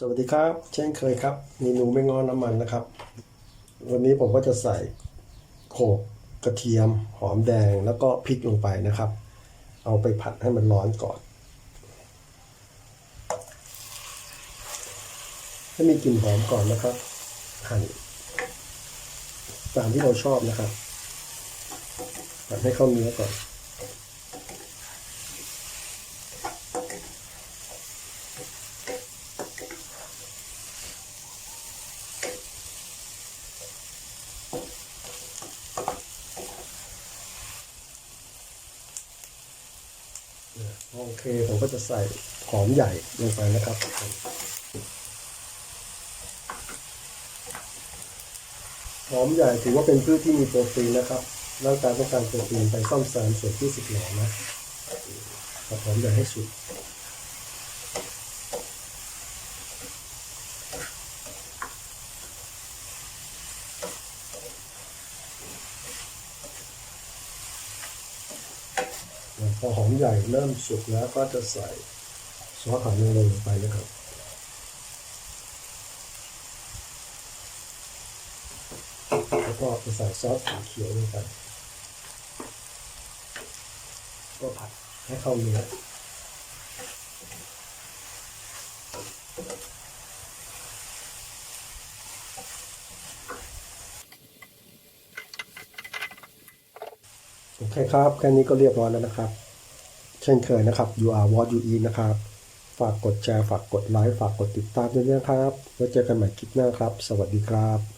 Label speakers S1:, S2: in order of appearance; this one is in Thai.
S1: สวัสดีครับ เช่นเคยครับเมนูไม่งอน้ำมันนะครับ วันนี้ผมก็จะใส่โขกกระเทียม หอมแดงแล้วก็พริกลงไปนะครับ เอาไปผัดให้มันร้อนก่อนให้มีกลิ่นหอมก่อนนะครับหั่นตามที่เราชอบนะครับหั่นให้เข้าเนื้อก่อน โอเคผมก็จะใส่หอมใหญ่ลงไปนะครับหอมใหญ่ถือว่าเป็นพืชที่มีโปรตีนนะครับร่างกายต้องการโปรตีนไปซ่อมแซมส่วนที่สึกหรอนะหอมใหญ่ให้สุด พอหอมใหญ่เริ่มสุกแล้วก็จะใส่ซอสหอยนางรมลงไปนะครับแล้วก็จะใส่ซอสสีเขียวลงไปก็ผัดให้เข้าเนื้อ โอเคครับ แค่นี้ก็เรียบร้อยแล้วนะครับ เช่นเคยนะครับ you are what you eat นะครับ ฝากกดแชร์ ฝากกดไลค์ ฝากกดติดตามด้วยนะครับ แล้วเจอกันใหม่คลิปหน้าครับ สวัสดีครับ